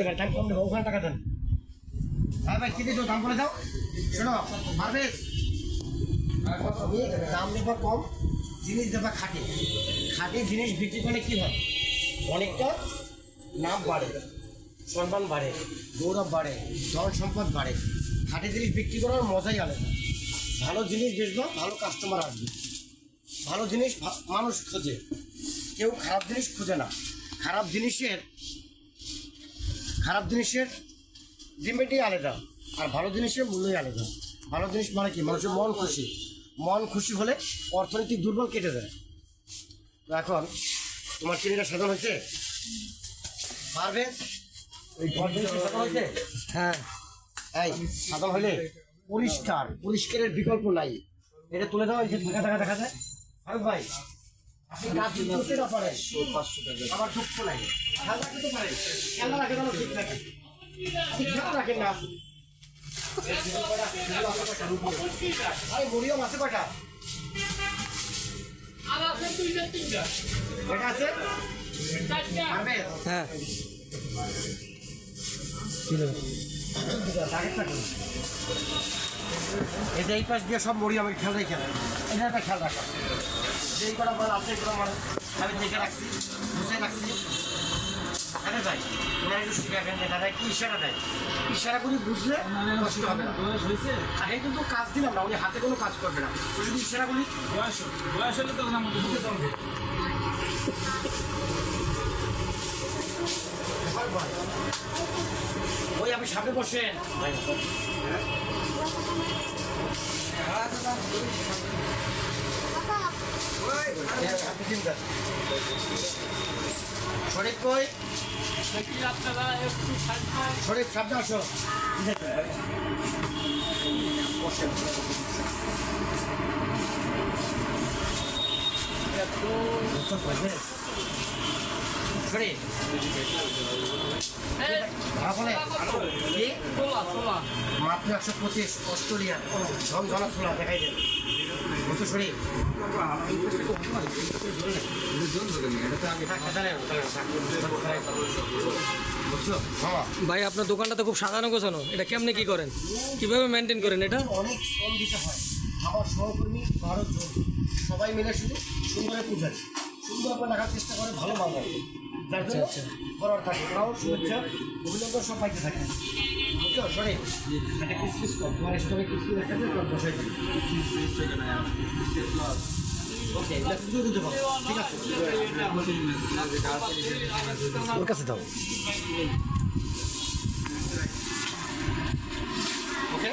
ওখানে টাকা দেন। হ্যাঁ দাম বলে দাও। দাম কম, জিনিস দেবা খাঁটি। খাঁটি জিনিস বিক্রি কি হয়? অনেকটা নাম বাড়ে, সম্মান বাড়ে, গৌরব বাড়ে, ধন সম্পদ বাড়ে। খাঁটি জিনিস বিক্রি করার মজাই আলাদা। ভালো জিনিস বেচবো, ভালো কাস্টমার আসবে। ভালো জিনিস মানুষ খোঁজে। কেউ খারাপ জিনিস খোঁজে না। খারাপ জিনিসের খারাপ জিনিসের ডিমেটই আলাদা আর ভালো জিনিসের মূল্যই আলাদা। ভালো জিনিস মানে কি? মানুষের মন খুশি। মন খুশি হলে অর্থনৈতিক দুর্বল কেটে যায়। তো এখন তোমার চিনিটা সাজানো হয়েছে? পারবে? ওই ঘর জিনিস সাজানো হয়েছে? হ্যাঁ। এই সাদা হলে পরিষ্কার পরিষ্কারের বিকল্প নাই। এটা তুলে দাও এই যে টাকা টাকা দেখা যায় আরে ভাই আপনি কাজ করতে না পারেন। আমার দুঃখ নাই খেয়াল রাখতে তো পারেন। খেয়াল রাখে যেন ঠিক থাকে। আপনি খেয়াল রাখেন না। আরে কয়টা? আছে? পারবে হ্যাঁ। এই যে এই পাশ দিয়ে সব মরি আমি খেয়াল রেখে এটা একটা খেয়াল রাখা যেই কটা মাল আছে এগুলো মাল আমি দেখে রাখছি বুঝে রাখছি। আরে ভাই ওনারা একটু শিখাবেন যে দাদা কি ইশারা দেয়? ইশারা করে বুঝলে কষ্ট হবে না। আর এই কিন্তু কাজ দিলাম না উনি হাতে কোনো কাজ করবে না। ও যদি ইশারাগুলি ওই আপনি সামনে বসেন। শরীফ কই? শরীফ সামনে আসো। শরীফ। বলে মাত্র একশো পঁচিশ অস্ট্রেলিয়ান ঝনঝনা খোলা দেখাই দেন। শরীর হ্যাঁ। ভাই আপনার দোকানটা তো খুব সাজানো গোছানো। এটা কেমনে কি করেন? কীভাবে মেনটেন করেন এটা? অনেক শ্রম দিতে হয়। আমার সহকর্মী বারো জন। সবাই মিলে শুধু সুন্দরে পূজা সুন্দর করে রাখার চেষ্টা করে ভালো মাল জন্য করার থাকে ওরাও শুভেচ্ছা অভিনন্দন সব পাইতে থাকে বুঝছ? সরে একটা তোমার বসাই দিই ওকে দিতে পারো ঠিক আছে? ওর কাছে দাও। ওকে?